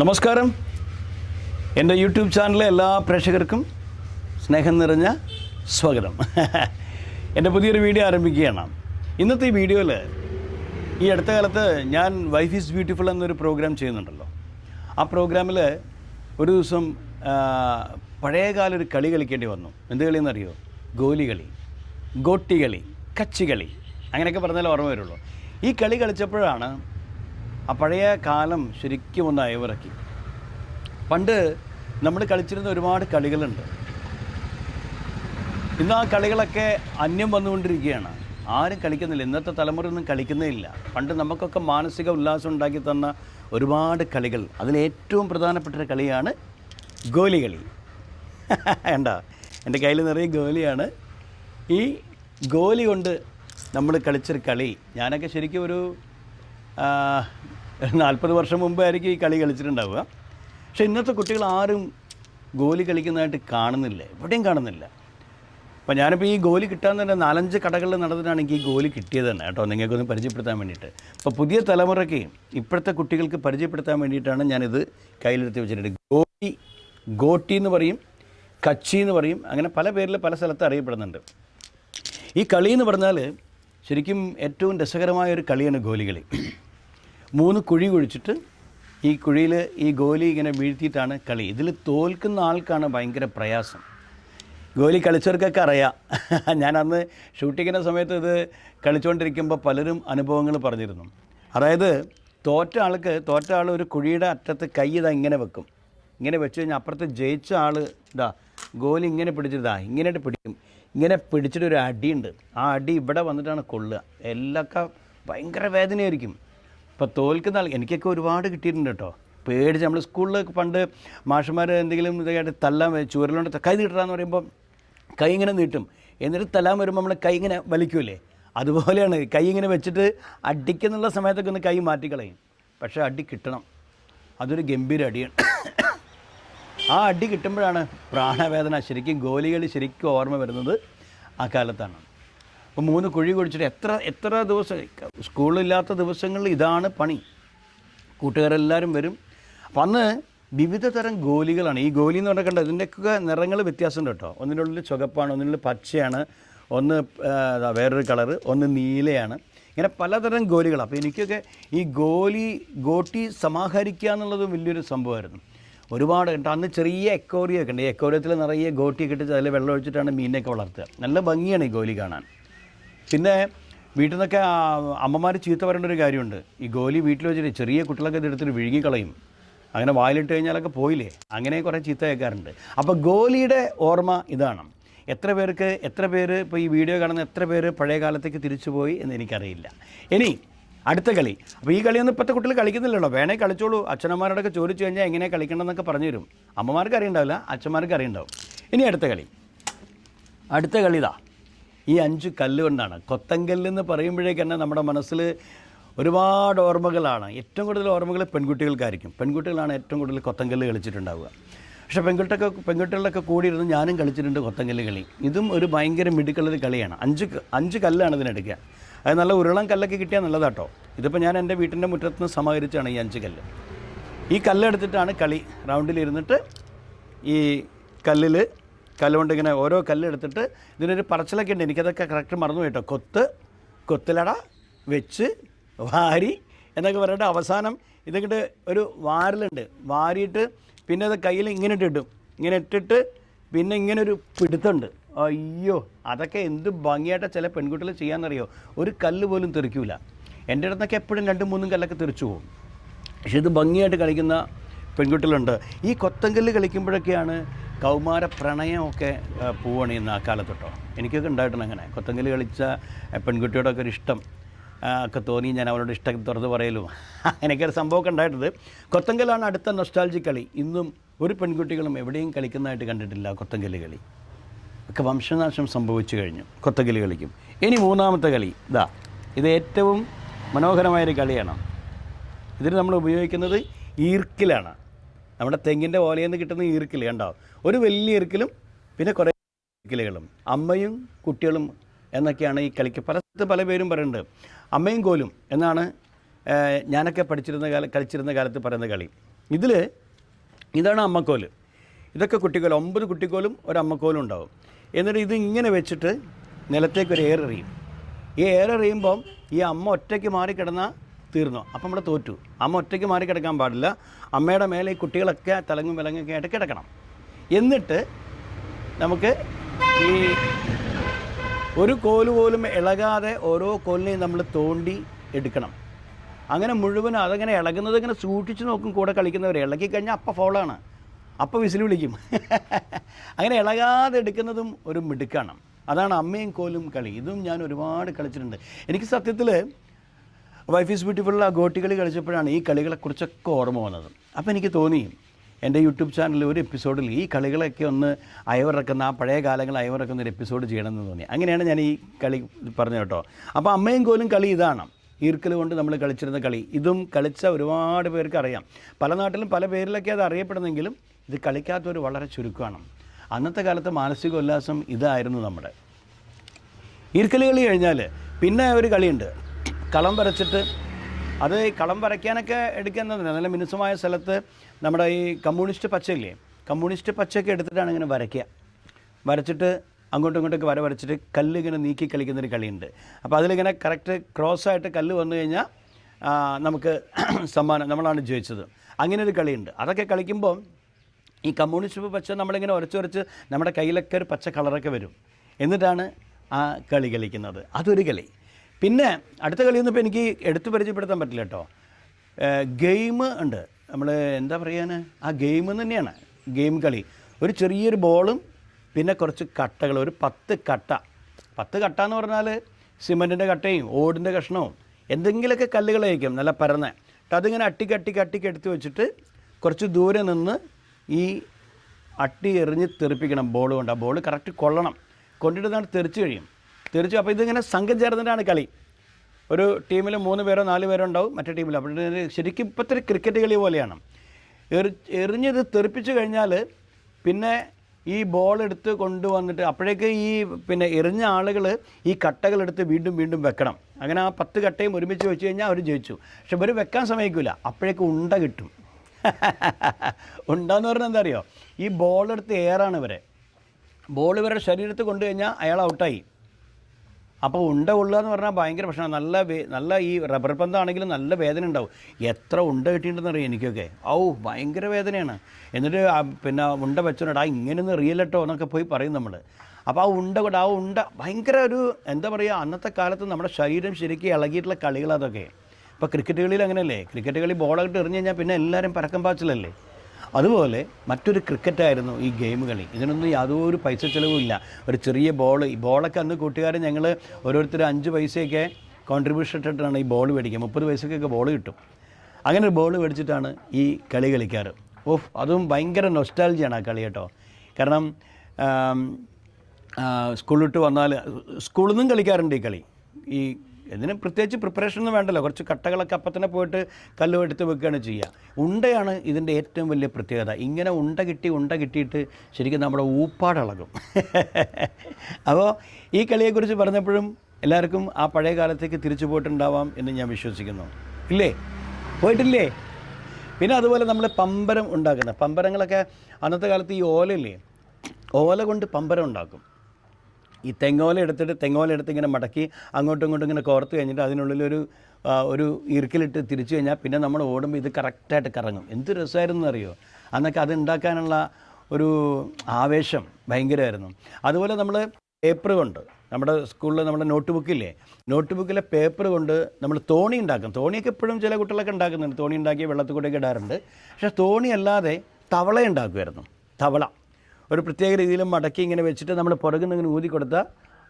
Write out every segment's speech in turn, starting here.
നമസ്കാരം. എന്റെ യൂട്യൂബ് ചാനലിലെ എല്ലാ പ്രേക്ഷകർക്കും സ്നേഹം നിറഞ്ഞ സ്വാഗതം. എന്റെ പുതിയൊരു വീഡിയോ ആരംഭിക്കുകയാണ്. ഇന്നത്തെ ഈ വീഡിയോയിൽ ഈ അടുത്ത കാലത്ത് ഞാൻ വൈഫ് ഈസ് ബ്യൂട്ടിഫുൾ എന്നൊരു പ്രോഗ്രാം ചെയ്യുന്നുണ്ടല്ലോ. ആ പ്രോഗ്രാമിൽ ഒരു ദിവസം പഴയകാല ഒരു കളി കളിക്കേണ്ടി വന്നു. എന്ത് കളി എന്നറിയോ ഗോലി കളി ഗോട്ടി കളി കച്ചി കളി അങ്ങനെയൊക്കെ പറഞ്ഞാലേ ഓർമ്മ വരുള്ളൂ. ഈ കളി കളിച്ചപ്പോഴാണ് ആ പഴയ കാലം ശരിക്കും ഒന്ന് അയവിറക്കി. പണ്ട് നമ്മൾ കളിച്ചിരുന്ന ഒരുപാട് കളികളുണ്ട്. ഇന്ന് ആ കളികളൊക്കെ അന്യം വന്നുകൊണ്ടിരിക്കുകയാണ്. ആരും കളിക്കുന്നില്ല. ഇന്നത്തെ തലമുറയൊന്നും കളിക്കുന്നേ ഇല്ല. പണ്ട് നമുക്കൊക്കെ മാനസിക ഉല്ലാസം ഉണ്ടാക്കി തന്ന ഒരുപാട് കളികൾ. അതിലേറ്റവും പ്രധാനപ്പെട്ട ഒരു കളിയാണ് ഗോലി കളി. വേണ്ട എന്റെ കയ്യിൽ നിറയെ ഗോലിയാണ്. ഈ ഗോലി കൊണ്ട് നമ്മൾ കളിച്ചൊരു കളി. ഞാനൊക്കെ ശരിക്കും ഒരു നാൽപ്പത് വർഷം മുമ്പായിരിക്കും ഈ കളി കളിച്ചിട്ടുണ്ടാവുക. പക്ഷെ ഇന്നത്തെ കുട്ടികൾ ആരും ഗോലി കളിക്കുന്നതായിട്ട് കാണുന്നില്ല. എവിടെയും കാണുന്നില്ല. അപ്പോൾ ഞാനിപ്പോൾ ഈ ഗോലി കിട്ടാൻ തന്നെ നാലഞ്ച് കടകളിൽ നടന്നിട്ടാണ് എനിക്ക് ഈ ഗോലി കിട്ടിയത് തന്നെ കേട്ടോ. നിങ്ങൾക്കൊന്ന് പരിചയപ്പെടുത്താൻ വേണ്ടിയിട്ട്. അപ്പോൾ പുതിയ തലമുറയ്ക്ക് ഇപ്പോഴത്തെ കുട്ടികൾക്ക് പരിചയപ്പെടുത്താൻ വേണ്ടിയിട്ടാണ് ഞാനിത് കയ്യിലെടുത്ത് വെച്ചിട്ടുണ്ട്. ഗോലി ഗോട്ടി എന്ന് പറയും കച്ചി എന്ന് പറയും അങ്ങനെ പല പേരിൽ പല സ്ഥലത്ത് അറിയപ്പെടുന്നുണ്ട്. ഈ കളി എന്ന് പറഞ്ഞാൽ ശരിക്കും ഏറ്റവും രസകരമായ ഒരു കളിയാണ് ഗോലികളി മൂന്ന് കുഴി കുഴിച്ചിട്ട് ഈ കുഴിയിൽ ഈ ഗോലി ഇങ്ങനെ വീഴ്ത്തിയിട്ടാണ് കളി. ഇതിൽ തോൽക്കുന്ന ആൾക്കാണ് ഭയങ്കര പ്രയാസം. ഗോലി കളിച്ചവർക്കൊക്കെ അറിയാം. ഞാൻ അന്ന് ഷൂട്ടിങ്ങിന്റെ സമയത്ത് ഇത് കളിച്ചുകൊണ്ടിരിക്കുമ്പോൾ പലരും അനുഭവങ്ങൾ പറഞ്ഞിരുന്നു. അതായത് തോറ്റ ആൾക്ക് തോറ്റ ആൾ ഒരു കുഴിയുടെ അറ്റത്ത് കൈ ഇതാ ഇങ്ങനെ വെക്കും. ഇങ്ങനെ വെച്ച് കഴിഞ്ഞാൽ അപ്പുറത്ത് ജയിച്ച ആൾ ഇതാ ഗോലി ഇങ്ങനെ പിടിച്ചിട്ടാ ഇങ്ങനെ പിടിക്കും. ഇങ്ങനെ പിടിച്ചിട്ടൊരു അടിയുണ്ട്. ആ അടി ഇവിടെ വന്നിട്ടാണ് കൊള്ളുക. എല്ലാം ഭയങ്കര വേദനയായിരിക്കും. ഇപ്പോൾ തോൽക്കുന്ന ആൾ എനിക്കൊക്കെ ഒരുപാട് കിട്ടിയിട്ടുണ്ട് കേട്ടോ. പേടിച്ച് നമ്മൾ സ്കൂളിൽ പണ്ട് മാഷന്മാർ എന്തെങ്കിലും ഇതായിട്ട് തല്ലാൻ ചൂരലുണ്ട് കൈ നീട്ടാന്ന് പറയുമ്പോൾ കൈ ഇങ്ങനെ നീട്ടും. എന്നിട്ട് തല്ലാൻ വരുമ്പോൾ നമ്മൾ കൈ ഇങ്ങനെ വലിക്കൂലേ അതുപോലെയാണ് കൈ ഇങ്ങനെ വെച്ചിട്ട് അടിക്കുന്നുള്ള സമയത്തൊക്കെ ഒന്ന് കൈ മാറ്റിക്കളയും. പക്ഷേ അടി കിട്ടണം. അതൊരു ഗംഭീര അടിയാണ്. ആ അടി കിട്ടുമ്പോഴാണ് പ്രാണവേദന ശരിക്കും ഗോലികളി ശരിക്കും ഓർമ്മ വരുന്നത് ആ കാലത്താണ്. അപ്പോൾ മൂന്ന് കുഴി കുഴിച്ചിട്ട് എത്ര എത്ര ദിവസം സ്കൂളില്ലാത്ത ദിവസങ്ങളിൽ ഇതാണ് പണി. കൂട്ടുകാരെല്ലാവരും വരും. അപ്പം അന്ന് വിവിധ തരം ഗോലികളാണ്. ഈ ഗോലി എന്ന് പറഞ്ഞാൽ കണ്ടോ ഇതിന്റെയൊക്കെ നിറങ്ങൾ വ്യത്യാസമുണ്ട് കേട്ടോ. ഒന്നിനുള്ളിൽ ചുവപ്പാണ് ഒന്നിനുള്ളിൽ പച്ചയാണ് ഒന്ന് വേറൊരു കളറ് ഒന്ന് നീലയാണ്. ഇങ്ങനെ പലതരം ഗോലികൾ അപ്പോൾ എനിക്കൊക്കെ ഈ ഗോലി ഗോട്ടി സമാഹരിക്കുക എന്നുള്ളത് വലിയൊരു സംഭവമായിരുന്നു. ഒരുപാട് ഉണ്ട് അന്ന് ചെറിയ എക്കോറിയൊക്കെ ഉണ്ട്. ഈ എക്കോറിയത്തിൽ നിറയെ ഗോട്ടിയൊക്കെ ഇട്ടിട്ട് അതിൽ വെള്ളം ഒഴിച്ചിട്ടാണ് മീനിനെയൊക്കെ വളർത്തുക. നല്ല ഭംഗിയാണ് ഈ ഗോലി കാണാൻ. പിന്നെ വീട്ടിൽ നിന്നൊക്കെ അമ്മമാർ ചീത്ത പറയേണ്ട ഒരു കാര്യമുണ്ട്. ഈ ഗോലി വീട്ടിൽ വെച്ചിട്ട് ചെറിയ കുട്ടികളൊക്കെ ഇതെടുത്തിട്ട് വിഴുങ്ങി കളയും. അങ്ങനെ വായിലിട്ട് കഴിഞ്ഞാലൊക്കെ പോയില്ലേ? അങ്ങനെ കുറേ ചീത്ത കേൾക്കാറുണ്ട്. അപ്പോൾ ഗോലിയുടെ ഓർമ്മ ഇതാണ്. എത്ര പേർക്ക് എത്ര പേര് ഇപ്പോൾ ഈ വീഡിയോ കാണുന്ന എത്ര പേര് പഴയ കാലത്തേക്ക് തിരിച്ചു പോയി എന്ന് എനിക്കറിയില്ല. ഇനി അടുത്ത കളി. അപ്പോൾ ഈ കളിയൊന്നും ഇപ്പോഴത്തെ കുട്ടികൾ കളിക്കുന്നില്ലല്ലോ. വേണേ കളിച്ചോളൂ. അച്ഛനമാരോടൊക്കെ ചോദിച്ചു കഴിഞ്ഞാൽ എങ്ങനെ കളിക്കണമെന്നൊക്കെ പറഞ്ഞു തരും. അമ്മമാർക്ക് അറിയണ്ടാവില്ല. അച്ഛന്മാർക്ക് അറിയണ്ടാവും. ഇനി അടുത്ത കളി. അടുത്ത കളി ഇതാ. ഈ അഞ്ച് കല്ലുകൊണ്ടാണ്. കൊണ്ടാണ് കൊത്തങ്കല്ല് പറയുമ്പോഴേക്ക് തന്നെ നമ്മുടെ മനസ്സിൽ ഒരുപാട് ഓർമ്മകളാണ്. ഏറ്റവും കൂടുതൽ ഓർമ്മകൾ പെൺകുട്ടികൾക്കായിരിക്കും. പെൺകുട്ടികളാണ് ഏറ്റവും കൂടുതൽ കൊത്തങ്കല്ല് കളിച്ചിട്ടുണ്ടാവുക. പക്ഷേ പെൺകുട്ടൊക്കെ പെൺകുട്ടികളിലൊക്കെ കൂടിയിരുന്ന് ഞാനും കളിച്ചിട്ടുണ്ട് കൊത്തങ്കല്ല് കളി. ഇതും ഒരു ഭയങ്കര മിടുക്കുള്ളൊരു കളിയാണ്. അഞ്ച് അഞ്ച് കല്ലാണ് ഇതിനെടുക്കുക അത് നല്ല ഉരുളം കല്ലൊക്കെ കിട്ടിയാൽ നല്ലതാട്ടോ. ഇതിപ്പോൾ ഞാൻ എന്റെ വീട്ടിന്റെ മുറ്റത്ത് നിന്ന് സമാഹരിച്ചാണ് ഈ അഞ്ച് കല്ല്. ഈ കല്ലെടുത്തിട്ടാണ് കളി റൗണ്ടിലിരുന്നിട്ട് ഈ കല്ലിൽ കല്ലുകൊണ്ട് ഇങ്ങനെ ഓരോ കല്ലെടുത്തിട്ട് ഇതിനൊരു പറച്ചിലൊക്കെ ഉണ്ട്. എനിക്കതൊക്കെ കറക്റ്റ് മറന്നു കേട്ടോ. കൊത്ത് കൊത്തിലട വെച്ച് വാരി എന്നൊക്കെ പറഞ്ഞിട്ട് അവസാനം ഇതങ്ങോട്ട് ഒരു വാരലുണ്ട്. വാരിയിട്ട് പിന്നെ അത് കയ്യിൽ ഇങ്ങനെ ഇട്ടിട്ടും ഇങ്ങനെ ഇട്ടിട്ട് പിന്നെ ഇങ്ങനെ ഒരു പിടുത്തമുണ്ട്. അയ്യോ അതൊക്കെ എന്ത് ഭംഗിയായിട്ട് ചില പെൺകുട്ടികൾ ചെയ്യാമെന്നറിയോ ഒരു കല്ല് പോലും തെറിക്കൂല. എന്റെ അടുത്തൊക്കെ എപ്പോഴും രണ്ടും മൂന്നും കല്ലൊക്കെ തെറിച്ചു പോകും. പക്ഷേ ഇത് ഭംഗിയായിട്ട് കളിക്കുന്ന പെൺകുട്ടികളുണ്ട്. ഈ കൊത്തങ്കല്ല് കളിക്കുമ്പോഴൊക്കെയാണ് കൗമാര പ്രണയമൊക്കെ പോവുകയാണ് ആ കാലത്തോട്ടോ എനിക്കൊക്കെ ഉണ്ടായിട്ടുണ്ട് അങ്ങനെ. കൊത്തങ്കിൽ കളിച്ച പെൺകുട്ടിയോടൊക്കെ ഒരു ഇഷ്ടം. ഒക്കെ തോന്നി ഞാൻ അവരോട് ഇഷ്ടം തുറന്ന് പറയലും. അങ്ങനെയൊക്കെ ഒരു സംഭവമൊക്കെ ഉണ്ടായിട്ടുണ്ട്. കൊത്തങ്കലാണ് അടുത്ത നൊസ്റ്റാൾജി കളി. ഇന്നും ഒരു പെൺകുട്ടികളും എവിടെയും കളിക്കുന്നതായിട്ട് കണ്ടിട്ടില്ല കൊത്തങ്കൽ കളി. ഒക്കെ വംശനാശം സംഭവിച്ചു കഴിഞ്ഞു കൊത്തങ്കൽ കളിക്കും. ഇനി മൂന്നാമത്തെ കളി. ഇതാ ഇത് ഏറ്റവും മനോഹരമായൊരു കളിയാണ്. ഇതിന് നമ്മൾ ഉപയോഗിക്കുന്നത് ഈർക്കിലാണ്. നമ്മുടെ തെങ്ങിന്റെ ഓലയിൽ നിന്ന് കിട്ടുന്ന ഈർക്കിൽ കണ്ടോ? ഒരു വലിയ ഈർക്കിലും പിന്നെ കുറേ ഈർക്കിലുകളും. അമ്മയും കുട്ടികളും എന്നൊക്കെയാണ് ഈ കളിക്ക് പല സ്ഥലത്ത് പല പേരും പറയുന്നുണ്ട് അമ്മയും കോലും എന്നാണ് ഞാനൊക്കെ പഠിച്ചിരുന്ന കാല കളിച്ചിരുന്ന കാലത്ത് പറയുന്ന കളി. ഇതിൽ ഇതാണ് അമ്മക്കോൽ. ഇതൊക്കെ കുട്ടിക്കോൽ ഒമ്പത് കുട്ടിക്കോലും ഒരു അമ്മക്കോലും ഉണ്ടാവും. എന്നിട്ട് ഇത് ഇങ്ങനെ വെച്ചിട്ട് നിലത്തേക്ക് ഒരു എയർ എറിയും ഈ എയർ ഈ അമ്മ ഒറ്റയ്ക്ക് മാറിക്കിടന്ന തീർന്നു. അപ്പം നമ്മൾ തോറ്റു. അമ്മ ഒറ്റയ്ക്ക് മാറി കിടക്കാൻ പാടില്ല. അമ്മയുടെ മേലെ ഈ കുട്ടികളൊക്കെ തിളങ്ങും വിലങ്ങൊക്കെ ആയിട്ട് കിടക്കണം. എന്നിട്ട് നമുക്ക് ഈ ഒരു കോൽ പോലും ഇളകാതെ ഓരോ കോലിനെയും നമ്മൾ തോണ്ടി എടുക്കണം. അങ്ങനെ മുഴുവൻ അതങ്ങനെ ഇളകുന്നത് ഇങ്ങനെ സൂക്ഷിച്ച് നോക്കും കൂടെ കളിക്കുന്നവർ ഇളക്കി കഴിഞ്ഞാൽ അപ്പം ഫോളാണ്. അപ്പം വിസിൽ വിളിക്കും. അങ്ങനെ ഇളകാതെ എടുക്കുന്നതും ഒരു മിടുക്കാണ്. അതാണ് അമ്മയും കോലും കളി. ഇതും ഞാൻ ഒരുപാട് കളിച്ചിട്ടുണ്ട്. എനിക്ക് സത്യത്തിൽ വൈഫ് ഈസ് ബ്യൂട്ടിഫുള്ള ഗോട്ടി കളി കളിച്ചപ്പോഴാണ് ഈ കളികളെക്കുറിച്ചൊക്കെ ഓർമ്മ വന്നത്. അപ്പോൾ എനിക്ക് തോന്നി എന്റെ യൂട്യൂബ് ചാനലിൽ ഒരു എപ്പിസോഡിൽ ഈ കളികളൊക്കെ ഒന്ന് അയവിറക്കുന്ന ആ പഴയ കാലങ്ങൾ അയവിറക്കുന്ന ഒരു എപ്പിസോഡ് ചെയ്യണമെന്ന് തോന്നി. അങ്ങനെയാണ് ഞാൻ ഈ കളി പറഞ്ഞത് കേട്ടോ. അപ്പോൾ അമ്മയും കോലും കളി ഇതാണ്. ഈർക്കൽ കൊണ്ട് നമ്മൾ കളിച്ചിരുന്ന കളി. ഇതും കളിച്ച ഒരുപാട് പേർക്ക് അറിയാം. പല നാട്ടിലും പല പേരിലൊക്കെ അത് അറിയപ്പെടുന്നെങ്കിലും ഇത് കളിക്കാത്തവർ വളരെ ചുരുക്കമാണ്. അന്നത്തെ കാലത്തെ മാനസിക ഉല്ലാസം ഇതായിരുന്നു നമ്മുടെ. ഈർക്കലി കളി കഴിഞ്ഞാൽ പിന്നെ ഒരു കളിയുണ്ട്. കളം വരച്ചിട്ട് അത് ഈ കളം വരയ്ക്കാനൊക്കെ എടുക്കുന്നത് നല്ല മിനുസമായ സ്ഥലത്ത് നമ്മുടെ ഈ കമ്മ്യൂണിസ്റ്റ് പച്ചയില്ലേ കമ്മ്യൂണിസ്റ്റ് പച്ചയൊക്കെ എടുത്തിട്ടാണ് ഇങ്ങനെ വരയ്ക്കുക. വരച്ചിട്ട് അങ്ങോട്ടും ഇങ്ങോട്ടൊക്കെ വര വരച്ചിട്ട് കല്ല് ഇങ്ങനെ നീക്കി കളിക്കുന്നൊരു കളിയുണ്ട്. അപ്പോൾ അതിലിങ്ങനെ കറക്റ്റ് ക്രോസ് ആയിട്ട് കല്ല് വന്നു കഴിഞ്ഞാൽ നമുക്ക് സമ്മാനം നമ്മളാണ് ജയിച്ചത്. അങ്ങനെ ഒരു കളിയുണ്ട്. അതൊക്കെ കളിക്കുമ്പോൾ ഈ കമ്മ്യൂണിസ്റ്റ് പച്ച നമ്മളിങ്ങനെ ഉരച്ചുരച്ച് നമ്മുടെ കയ്യിലൊക്കെ ഒരു പച്ച കളറൊക്കെ വരും. എന്നിട്ടാണ് ആ കളി കളിക്കുന്നത്. അതൊരു കളി. പിന്നെ അടുത്ത കളിയൊന്നും ഇപ്പോൾ എനിക്ക് എടുത്തു പരിചയപ്പെടുത്താൻ പറ്റില്ല കേട്ടോ. ഗെയിം ഉണ്ട്. നമ്മൾ എന്താ പറയാൻ ആ ഗെയിം തന്നെയാണ്. ഗെയിം കളി. ഒരു ചെറിയൊരു ബോളും പിന്നെ കുറച്ച് കട്ടകൾ. ഒരു പത്ത് കട്ട. പത്ത് കട്ട എന്ന് പറഞ്ഞാൽ സിമന്റിന്റെ കട്ടയും ഓടിന്റെ കഷ്ണവും എന്തെങ്കിലുമൊക്കെ കല്ലുകളായിരിക്കും നല്ല പരന്ന. എന്നിട്ട് അതിങ്ങനെ അട്ടിക്ക് അട്ടിക്ക് അട്ടിക്ക് എടുത്ത് വെച്ചിട്ട് കുറച്ച് ദൂരെ നിന്ന് ഈ അട്ടി എറിഞ്ഞ് തെറിപ്പിക്കണം ബോൾ കൊണ്ട്. ആ ബോൾ കറക്റ്റ് കൊള്ളണം. കൊണ്ടിട്ട് തെറിച്ച് കഴിയും. തെറിച്ച് അപ്പോൾ ഇതിങ്ങനെ സംഘം ചേർന്നിട്ടാണ് കളി. ഒരു ടീമിൽ മൂന്ന് പേരോ നാല് പേരോ ഉണ്ടാവും മറ്റേ ടീമിൽ അപ്പോൾ ശരിക്കും ഇപ്പോഴത്തെ ക്രിക്കറ്റ് കളി പോലെയാണ്. എറി എറിഞ്ഞത് തെറിപ്പിച്ച് കഴിഞ്ഞാൽ പിന്നെ ഈ ബോൾ എടുത്ത് കൊണ്ടുവന്നിട്ട് അപ്പോഴേക്ക് ഈ പിന്നെ എറിഞ്ഞ ആളുകൾ ഈ കട്ടകളെടുത്ത് വീണ്ടും വീണ്ടും വെക്കണം. അങ്ങനെ ആ പത്ത് കട്ടയും ഒരുമിച്ച് വെച്ച് കഴിഞ്ഞാൽ അവർ ജയിച്ചു. പക്ഷെ ഇവർ വെക്കാൻ സമയക്കില്ല അപ്പോഴേക്ക് ഉണ്ട കിട്ടും. ഉണ്ടെന്ന് പറഞ്ഞാൽ എന്താ അറിയോ? ഈ ബോളെടുത്ത് എയറാണ് ഇവരെ. ബോൾ ഇവരുടെ ശരീരത്ത് കൊണ്ടു കഴിഞ്ഞാൽ അയാൾ ഔട്ടായി അപ്പോൾ ഉണ്ട കൊള്ളുക എന്ന് പറഞ്ഞാൽ ഭയങ്കര പ്രശ്നമാണ്. നല്ല നല്ല ഈ റബ്ബർ പന്താണെങ്കിലും നല്ല വേദന ഉണ്ടാവും. എത്ര ഉണ്ട കിട്ടിയിട്ടുണ്ടെന്ന് അറിയാം എനിക്കൊക്കെ? ഔ ഭയങ്കര വേദനയാണ്. എന്നിട്ട് പിന്നെ ഉണ്ട വെച്ചോണ്ടാ ഇങ്ങനെയൊന്നും റിയലട്ടോ എന്നൊക്കെ പോയി പറയും നമ്മൾ അപ്പോൾ ആ ഉണ്ട കൊണ്ട് ആ ഉണ്ട ഭയങ്കര ഒരു എന്താ പറയുക അന്നത്തെ കാലത്ത് നമ്മുടെ ശരീരം ശരിക്കും ഇളകിയിട്ടുള്ള കളികൾ അതൊക്കെ. ഇപ്പോൾ ക്രിക്കറ്റ് കളിയിൽ അങ്ങനെയല്ലേ? ക്രിക്കറ്റ് കളി ബോളായിട്ട് എറിഞ്ഞു കഴിഞ്ഞാൽ പിന്നെ എല്ലാവരും പരക്കം പാച്ചിലല്ലേ? അതുപോലെ മറ്റൊരു ക്രിക്കറ്റായിരുന്നു ഈ ഗെയിം കളി. ഇതിനൊന്നും യാതൊരു പൈസ ചിലവും ഇല്ല. ഒരു ചെറിയ ബോൾ ഈ ബോളൊക്കെ അന്ന് കൂട്ടുകാരൻ ഞങ്ങൾ ഓരോരുത്തർ അഞ്ച് പൈസയൊക്കെ കോൺട്രിബ്യൂഷൻ ഇട്ടിട്ടാണ് ഈ ബോൾ മേടിക്കുക. മുപ്പത് പൈസക്കൊക്കെ ബോൾ കിട്ടും. അങ്ങനെ ഒരു ബോൾ മേടിച്ചിട്ടാണ് ഈ കളി കളിക്കാറ്. ഓഫ് അതും ഭയങ്കര നൊസ്റ്റാലജിയാണ് ആ കളി കേട്ടോ. കാരണം സ്കൂളിട്ട് വന്നാൽ സ്കൂളിൽ നിന്നും കളിക്കാറുണ്ട് ഈ കളി. ഈ ഇതിന് പ്രത്യേകിച്ച് പ്രിപ്പറേഷൻ ഒന്നും വേണ്ടല്ലോ. കുറച്ച് കട്ടകളൊക്കെ അപ്പം തന്നെ പോയിട്ട് കല്ലും എടുത്ത് വെക്കുകയാണ് ചെയ്യുക. ഉണ്ടയാണ് ഇതിന്റെ ഏറ്റവും വലിയ പ്രത്യേകത. ഇങ്ങനെ ഉണ്ട കിട്ടി ഉണ്ട കിട്ടിയിട്ട് ശരിക്കും നമ്മുടെ ഊപ്പാടിളകും. അപ്പോൾ ഈ കളിയെക്കുറിച്ച് പറഞ്ഞപ്പോഴും എല്ലാവർക്കും ആ പഴയ കാലത്തേക്ക് തിരിച്ചു പോയിട്ടുണ്ടാവാം എന്ന് ഞാൻ വിശ്വസിക്കുന്നു. ഇല്ലേ? പോയിട്ടില്ലേ? പിന്നെ അതുപോലെ നമ്മൾ പമ്പരം ഉണ്ടാക്കുന്ന പമ്പരങ്ങളൊക്കെ അന്നത്തെ കാലത്ത് ഈ ഓലയില്ലേ? ഓല കൊണ്ട് പമ്പരം ഉണ്ടാക്കും. ഈ തെങ്ങോല എടുത്തിട്ട് തെങ്ങോല എടുത്ത് ഇങ്ങനെ മടക്കി അങ്ങോട്ടും ഇങ്ങോട്ടും ഇങ്ങനെ കോർത്ത് കഴിഞ്ഞിട്ട് അതിനുള്ളിലൊരു ഒരു ഇറുക്കിലിട്ട് തിരിച്ചു കഴിഞ്ഞാൽ പിന്നെ നമ്മൾ ഓടുമ്പോൾ ഇത് കറക്റ്റായിട്ട് കറങ്ങും. എന്ത് രസമായിരുന്നു എന്നറിയോ? അന്നൊക്കെ അത് ഉണ്ടാക്കാനുള്ള ഒരു ആവേശം ഭയങ്കരമായിരുന്നു. അതുപോലെ നമ്മൾ പേപ്പർ കൊണ്ട് നമ്മുടെ സ്കൂളിൽ നമ്മുടെ നോട്ട് ബുക്കില്ലേ നോട്ട് ബുക്കിലെ പേപ്പർ കൊണ്ട് നമ്മൾ തോണി ഉണ്ടാക്കും. തോണിയൊക്കെ എപ്പോഴും ചില കുട്ടികളൊക്കെ ഉണ്ടാക്കുന്നുണ്ട്. തോണി ഉണ്ടാക്കി വെള്ളത്തിൽ കൂടെയൊക്കെ ഇടാറുണ്ട്. പക്ഷേ തോണി അല്ലാതെ തവള ഉണ്ടാക്കുമായിരുന്നു. തവള. ഒരു പ്രത്യേക രീതിയിൽ മടക്കി ഇങ്ങനെ വെച്ചിട്ട് നമ്മൾ പുറകിൽ നിന്ന് ഇങ്ങനെ ഊതി കൊടുത്താൽ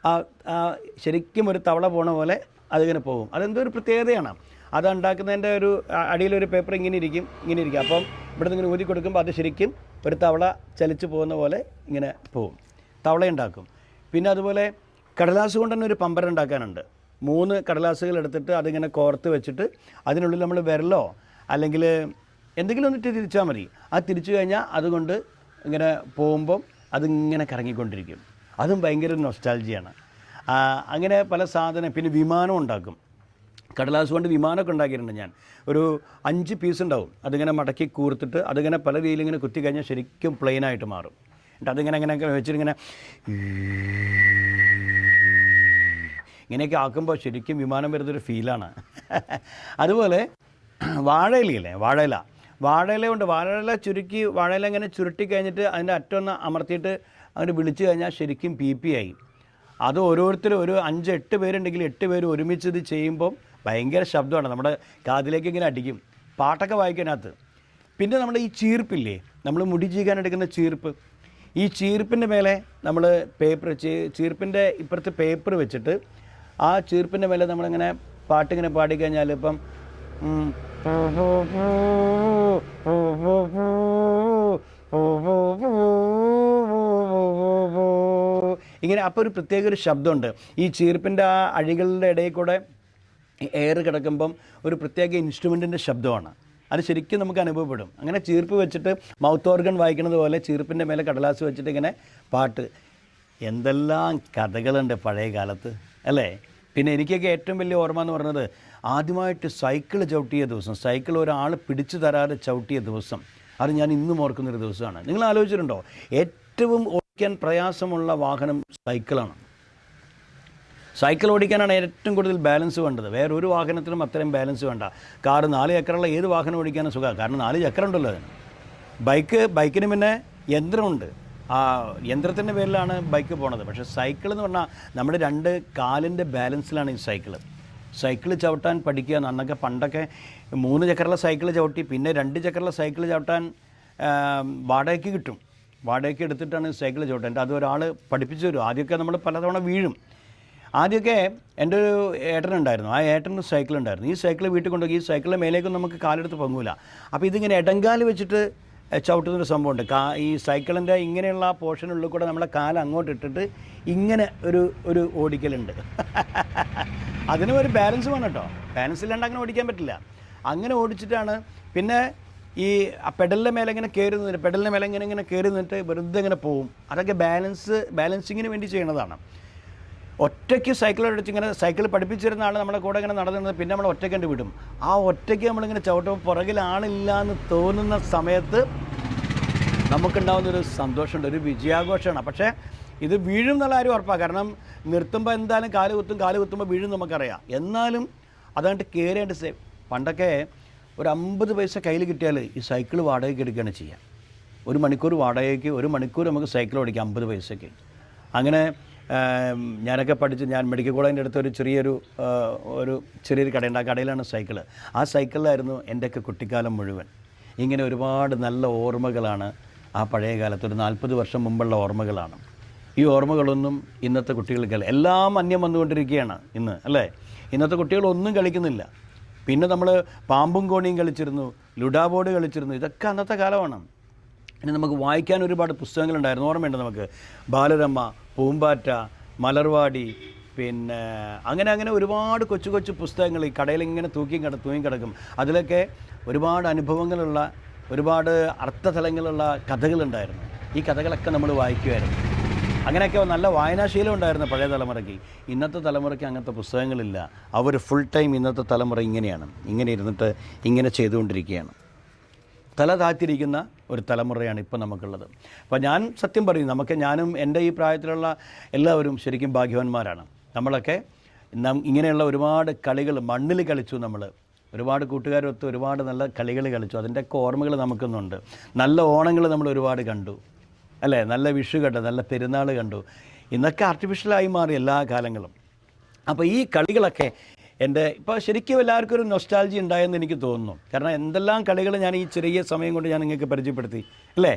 ആ ആ ശരിക്കും ഒരു തവള പോണ പോലെ അതിങ്ങനെ പോകും. അതെന്തോ ഒരു പ്രത്യേകതയാണ്. അത് ഉണ്ടാക്കുന്നതിന്റെ ഒരു ആ- അടിയിലൊരു പേപ്പർ ഇങ്ങനെ ഇരിക്കും ഇങ്ങനെ ഇരിക്കും. അപ്പം ഇവിടെ നിന്ന് ഇങ്ങനെ ഊതി കൊടുക്കുമ്പോൾ അത് ശരിക്കും ഒരു തവള ചലിച്ച് പോകുന്ന പോലെ ഇങ്ങനെ പോകും. തവള ഉണ്ടാക്കും. പിന്നെ അതുപോലെ കടലാസ് കൊണ്ട് തന്നെ ഒരു പമ്പരം ഉണ്ടാക്കാനുണ്ട്. മൂന്ന് കടലാസുകൾ എടുത്തിട്ട് അതിങ്ങനെ കോർത്ത് വെച്ചിട്ട് അതിനുള്ളിൽ നമ്മൾ വിരലോ അല്ലെങ്കിൽ എന്തെങ്കിലും ഒന്നിട്ട് തിരിച്ചാൽ മതി. അത് തിരിച്ചു കഴിഞ്ഞാൽ അതുകൊണ്ട് ഇങ്ങനെ പോകുമ്പം അതിങ്ങനെ കറങ്ങിക്കൊണ്ടിരിക്കും. അതും ഭയങ്കര നൊസ്റ്റാൾജിയാണ് അങ്ങനെ പല സാധനം പിന്നെ വിമാനം ഉണ്ടാക്കും. കടലാസ് കൊണ്ട് വിമാനമൊക്കെ ഉണ്ടാക്കിയിട്ടുണ്ട് ഞാൻ. ഒരു അഞ്ച് പീസ് ഉണ്ടാവും. അതിങ്ങനെ മടക്കി കൂർത്തിട്ട് അതിങ്ങനെ പല രീതിയിൽ ഇങ്ങനെ കുത്തി കഴിഞ്ഞാൽ ശരിക്കും പ്ലെയിനായിട്ട് മാറും. എന്നിട്ട് അതിങ്ങനെ അങ്ങനെ വെച്ചിട്ട് വെച്ചിട്ടിങ്ങനെ ഇങ്ങനെയൊക്കെ ആക്കുമ്പോൾ ശരിക്കും വിമാനം വരുന്നൊരു ഫീലാണ് അതുപോലെ വാഴയിലയില്ലേ? വാഴയില. വാഴയില കൊണ്ട് വാഴയില ചുരുക്കി വാഴയില ഇങ്ങനെ ചുരുട്ടി കഴിഞ്ഞിട്ട് അതിന്റെ അറ്റൊന്ന് അമർത്തിയിട്ട് അങ്ങനെ വിളിച്ചു കഴിഞ്ഞാൽ ശരിക്കും പി പി ആയി. അത് ഓരോരുത്തരും ഒരു അഞ്ച് എട്ട് പേരുണ്ടെങ്കിൽ എട്ട് പേര് ഒരുമിച്ച് ഇത് ചെയ്യുമ്പം ഭയങ്കര ശബ്ദമാണ്. നമ്മുടെ കാതിലേക്ക് ഇങ്ങനെ അടിക്കും. പാട്ടൊക്കെ വായിക്കാനകത്ത്. പിന്നെ നമ്മുടെ ഈ ചീർപ്പില്ലേ? നമ്മൾ മുടി ചീകാൻ എടുക്കുന്ന ചീർപ്പ്. ഈ ചീർപ്പിന്റെ മേലെ നമ്മൾ പേപ്പർ ചീർപ്പിന്റെ ഇപ്പുറത്ത് പേപ്പർ വെച്ചിട്ട് ആ ചീർപ്പിന്റെ മേലെ നമ്മളിങ്ങനെ പാട്ടിങ്ങനെ പാടിക്കഴിഞ്ഞാൽ ഇപ്പം ഇങ്ങനെ അപ്പോൾ ഒരു പ്രത്യേക ഒരു ശബ്ദമുണ്ട്. ഈ ചീർപ്പിന്റെ ആ അഴികളുടെ ഇടയിൽ കൂടെ എയർ കിടക്കുമ്പം ഒരു പ്രത്യേക ഇൻസ്ട്രുമെന്റിന്റെ ശബ്ദമാണ്. അത് ശരിക്കും നമുക്ക് അനുഭവപ്പെടും. അങ്ങനെ ചീർപ്പ് വെച്ചിട്ട് മൗത്ത് ഓർഗൺ വായിക്കുന്നത് പോലെ ചീർപ്പിന്റെ മേലെ കടലാസ് വെച്ചിട്ട് ഇങ്ങനെ പാട്ട്. എന്തെല്ലാം കഥകളുണ്ട് പഴയ കാലത്ത് അല്ലേ? പിന്നെ എനിക്കൊക്കെ ഏറ്റവും വലിയ ഓർമ്മ എന്ന് പറഞ്ഞത് ആദ്യമായിട്ട് സൈക്കിൾ ചവിട്ടിയ ദിവസം സൈക്കിൾ ഒരാൾ പിടിച്ചു തരാതെ ചവിട്ടിയ ദിവസം. അത് ഞാൻ ഇന്നും ഓർക്കുന്നൊരു ദിവസമാണ്. നിങ്ങൾ ആലോചിച്ചിട്ടുണ്ടോ? ഏറ്റവും ഓടിക്കാൻ പ്രയാസമുള്ള വാഹനം സൈക്കിളാണ്. സൈക്കിൾ ഓടിക്കാനാണ് ഏറ്റവും കൂടുതൽ ബാലൻസ് വേണ്ടത്. വേറെ ഒരു വാഹനത്തിനും അത്രയും ബാലൻസ് വേണ്ട. കാർ നാല് ചക്രമുള്ള ഏത് വാഹനം ഓടിക്കാനും സുഖമാണ്. കാരണം നാല് ചക്രം ഉണ്ടല്ലോ അതിന്. ബൈക്ക് ബൈക്കിന് പിന്നെ യന്ത്രമുണ്ട്. ആ യന്ത്രത്തിന്റെ പേരിലാണ് ബൈക്ക് പോണത്. പക്ഷേ സൈക്കിൾ എന്ന് പറഞ്ഞാൽ നമ്മുടെ രണ്ട് കാലിന്റെ ബാലൻസിലാണ് ഈ സൈക്കിൾ സൈക്കിൾ ചവിട്ടാൻ പഠിക്കുക അന്നൊക്കെ പണ്ടൊക്കെ മൂന്ന് ചക്രമുള്ള സൈക്കിൾ ചവിട്ടി പിന്നെ രണ്ട് ചക്രമുള്ള സൈക്കിൾ ചവിട്ടാൻ വാടകയ്ക്ക് കിട്ടും. വാടകയ്ക്ക് എടുത്തിട്ടാണ് സൈക്കിൾ ചവിട്ടേണ്ടത് അത് ഒരാൾ പഠിപ്പിച്ചു തരും. ആദ്യമൊക്കെ നമ്മൾ പലതവണ വീഴും. ആദ്യമൊക്കെ എന്റെ ഒരു ഏട്ടനുണ്ടായിരുന്നു. ആ ഏട്ടന് സൈക്കിൾ ഉണ്ടായിരുന്നു ഈ സൈക്കിൾ വീട്ടിൽ കൊണ്ടുപോയി ഈ സൈക്കിളിന്റെ മേലേക്കൊന്നും നമുക്ക് കാലെടുത്ത് പൊങ്ങൂല. അപ്പോൾ ഇതിങ്ങനെ ഇടങ്കാൽ വെച്ചിട്ട് ചവിട്ടുന്നൊരു സംഭവമുണ്ട്. കാ ഈ സൈക്കിളിന്റെ ഇങ്ങനെയുള്ള പോർഷനുള്ളിൽ കൂടെ നമ്മളെ കാല അങ്ങോട്ട് ഇട്ടിട്ട് ഇങ്ങനെ ഒരു ഒരു ഓടിക്കലുണ്ട്. അതിനും ഒരു ബാലൻസ് വേണം കേട്ടോ. ബാലൻസ് ഇല്ലാണ്ട് അങ്ങനെ ഓടിക്കാൻ പറ്റില്ല. അങ്ങനെ ഓടിച്ചിട്ടാണ്. പിന്നെ ഈ പെഡലിന്റെ മേലെ ഇങ്ങനെ കയറി നിന്നിട്ട് പെഡലിന്റെ മേലെ ഇങ്ങനെ ഇങ്ങനെ കയറി നിന്നിട്ട് വെറുതെ ഇങ്ങനെ പോവും. അതൊക്കെ ബാലൻസ് ബാലൻസിങ്ങിന് വേണ്ടി ചെയ്യുന്നതാണ്. ഒറ്റയ്ക്ക് സൈക്കിൾ അടിച്ച് ഇങ്ങനെ സൈക്കിൾ പഠിപ്പിച്ചിരുന്ന ആൾ നമ്മുടെ കൂടെ ഇങ്ങനെ നടന്നിരുന്നത് പിന്നെ നമ്മൾ ഒറ്റയ്ക്ക് കണ്ട് വിടും. ആ ഒറ്റയ്ക്ക് നമ്മളിങ്ങനെ ചവിട്ടുമ്പോൾ പുറകിൽ ആളില്ല എന്ന് തോന്നുന്ന സമയത്ത് നമുക്കുണ്ടാകുന്ന ഒരു സന്തോഷമുണ്ട് ഒരു വിജയാഘോഷമാണ്. പക്ഷേ ഇത് വീഴും എന്നുള്ള ആരും ഉറപ്പാണ് കാരണം നിർത്തുമ്പോൾ എന്തായാലും കാൽ കുത്തും കാൽ കുത്തുമ്പോൾ വീഴും നമുക്കറിയാം. എന്നാലും അതായിട്ട് കയറിയായിട്ട് സേ പണ്ടൊക്കെ ഒരു അമ്പത് പൈസ കയ്യിൽ കിട്ടിയാൽ ഈ സൈക്കിൾ വാടകയ്ക്ക് എടുക്കുകയാണ് ചെയ്യുക. ഒരു മണിക്കൂർ വാടകയ്ക്ക് ഒരു മണിക്കൂർ നമുക്ക് സൈക്കിൾ ഓടിക്കാം അമ്പത് പൈസയ്ക്ക്. അങ്ങനെ ഞാനൊക്കെ പഠിച്ച് ഞാൻ മെഡിക്കൽ കോളേജിന്റെ അടുത്ത് ഒരു ചെറിയൊരു ഒരു ചെറിയൊരു കടയുണ്ട് ആ കടയിലാണ് സൈക്കിൾ ആ സൈക്കിളിലായിരുന്നു എന്റെയൊക്കെ കുട്ടിക്കാലം മുഴുവൻ. ഇങ്ങനെ ഒരുപാട് നല്ല ഓർമ്മകളാണ് ആ പഴയ കാലത്ത്. ഒരു നാൽപ്പത് വർഷം മുമ്പുള്ള ഓർമ്മകളാണ്. ഈ ഓർമ്മകളൊന്നും ഇന്നത്തെ കുട്ടികൾക്ക് എല്ലാം അന്യം വന്നുകൊണ്ടിരിക്കുകയാണ് ഇന്ന് അല്ലേ? ഇന്നത്തെ കുട്ടികളൊന്നും കളിക്കുന്നില്ല. പിന്നെ നമ്മൾ പാമ്പും കോണിയും കളിച്ചിരുന്നു ലുഡാ ബോർഡ് കളിച്ചിരുന്നു ഇതൊക്കെ അന്നത്തെ കാലമാണ്. ഇനി നമുക്ക് വായിക്കാൻ ഒരുപാട് പുസ്തകങ്ങളുണ്ടായിരുന്നു ഓർമ്മയുണ്ട് നമുക്ക്? ബാലരമ്മ പൂമ്പാറ്റ മലർവാടി പിന്നെ അങ്ങനെ അങ്ങനെ ഒരുപാട് കൊച്ചു കൊച്ചു പുസ്തകങ്ങൾ ഈ കടയിൽ ഇങ്ങനെ തൂക്കി കിട തൂങ്ങി കിടക്കും. അതിലൊക്കെ ഒരുപാട് അനുഭവങ്ങളുള്ള ഒരുപാട് അർത്ഥതലങ്ങളുള്ള കഥകളുണ്ടായിരുന്നു. ഈ കഥകളൊക്കെ നമ്മൾ വായിക്കുമായിരുന്നു അങ്ങനെയൊക്കെ നല്ല വായനാശീലം ഉണ്ടായിരുന്നു പഴയ തലമുറയ്ക്ക്. ഇന്നത്തെ തലമുറയ്ക്ക് അങ്ങനത്തെ പുസ്തകങ്ങളില്ല. അവർ ഫുൾ ടൈം ഇന്നത്തെ തലമുറ ഇങ്ങനെയാണ്. ഇങ്ങനെ ഇരുന്നിട്ട് ഇങ്ങനെ ചെയ്തുകൊണ്ടിരിക്കുകയാണ്. തല താഴ്ത്തിരിക്കുന്ന ഒരു തലമുറയാണ് ഇപ്പോൾ നമുക്കുള്ളത്. അപ്പോൾ ഞാൻ സത്യം പറയും നമുക്ക് ഞാനും എന്റെ ഈ പ്രായത്തിലുള്ള എല്ലാവരും ശരിക്കും ഭാഗ്യവാന്മാരാണ്. നമ്മളൊക്കെ ഇങ്ങനെയുള്ള ഒരുപാട് കളികൾ മണ്ണിൽ കളിച്ചു നമ്മൾ. ഒരുപാട് കൂട്ടുകാരൊത്ത് ഒരുപാട് നല്ല കളികൾ കളിച്ചു. അതിന്റെയൊക്കെ ഓർമ്മകൾ നമുക്കൊന്നുണ്ട്. നല്ല ഓണങ്ങൾ നമ്മൾ ഒരുപാട് കണ്ടു. അല്ലേ? നല്ല വിഷു കണ്ടു നല്ല പെരുന്നാൾ കണ്ടു. ഇന്നൊക്കെ ആർട്ടിഫിഷ്യലായി മാറി എല്ലാ കാലങ്ങളും. അപ്പോൾ ഈ കളികളൊക്കെ എന്റെ ഇപ്പോൾ ശരിക്കും എല്ലാവർക്കും ഒരു നൊസ്റ്റാൾജി ഉണ്ടായെന്ന് എനിക്ക് തോന്നുന്നു. കാരണം എന്തെല്ലാം കളികൾ ഞാൻ ഈ ചെറിയ സമയം കൊണ്ട് ഞാൻ നിങ്ങൾക്ക് പരിചയപ്പെടുത്തി. അല്ലേ?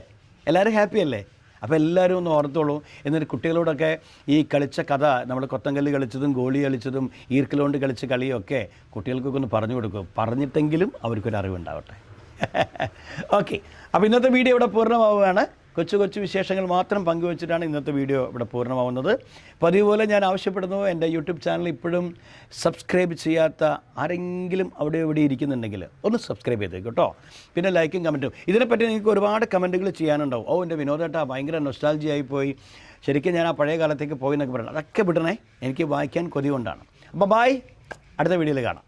എല്ലാവരും ഹാപ്പി അല്ലേ? അപ്പോൾ എല്ലാവരും ഒന്ന് ഓർത്തോളൂ. എന്നിട്ട് കുട്ടികളോടൊക്കെ ഈ കളിച്ച കഥ നമ്മൾ കൊത്തങ്കല്ല് കളിച്ചതും ഗോളി കളിച്ചതും ഈർക്കലോണ്ട് കളിച്ച കളിയൊക്കെ കുട്ടികൾക്കൊക്കെ ഒന്ന് പറഞ്ഞു കൊടുക്കും. പറഞ്ഞിട്ടെങ്കിലും അവർക്കൊരു അറിവുണ്ടാവട്ടെ ഓക്കെ അപ്പോൾ ഇന്നത്തെ വീഡിയോ ഇവിടെ പൂർണമാവുകയാണ്. കൊച്ചു കൊച്ചു വിശേഷങ്ങൾ മാത്രം പങ്കുവച്ചിട്ടാണ് ഇന്നത്തെ വീഡിയോ ഇവിടെ പൂർണമാവുന്നത്. പതിവ് പോലെ ഞാൻ ആവശ്യപ്പെടുന്നു എന്റെ യൂട്യൂബ് ചാനൽ ഇപ്പോഴും സബ്സ്ക്രൈബ് ചെയ്യാത്ത ആരെങ്കിലും അവിടെ ഇവിടെ ഇരിക്കുന്നുണ്ടെങ്കിൽ ഒന്ന് സബ്സ്ക്രൈബ് ചെയ്തേക്ക് കേട്ടോ. പിന്നെ ലൈക്കും കമന്റും. ഇതിനെപ്പറ്റി നിങ്ങൾക്ക് ഒരുപാട് കമന്റുകൾ ചെയ്യാനുണ്ടാവും. ഓ എന്റെ വിനോദേട്ടാ ഭയങ്കര നൊസ്റ്റാൾജിയായി പോയി. ശരിക്കും ഞാൻ ആ പഴയ കാലത്തേക്ക് പോയി എന്നൊക്കെ പറയണം അതൊക്കെ വിടണേ. എനിക്ക് വായിക്കാൻ കൊതി കൊണ്ടാണ്. അപ്പോൾ ബായ് അടുത്ത വീഡിയോയിൽ കാണാം.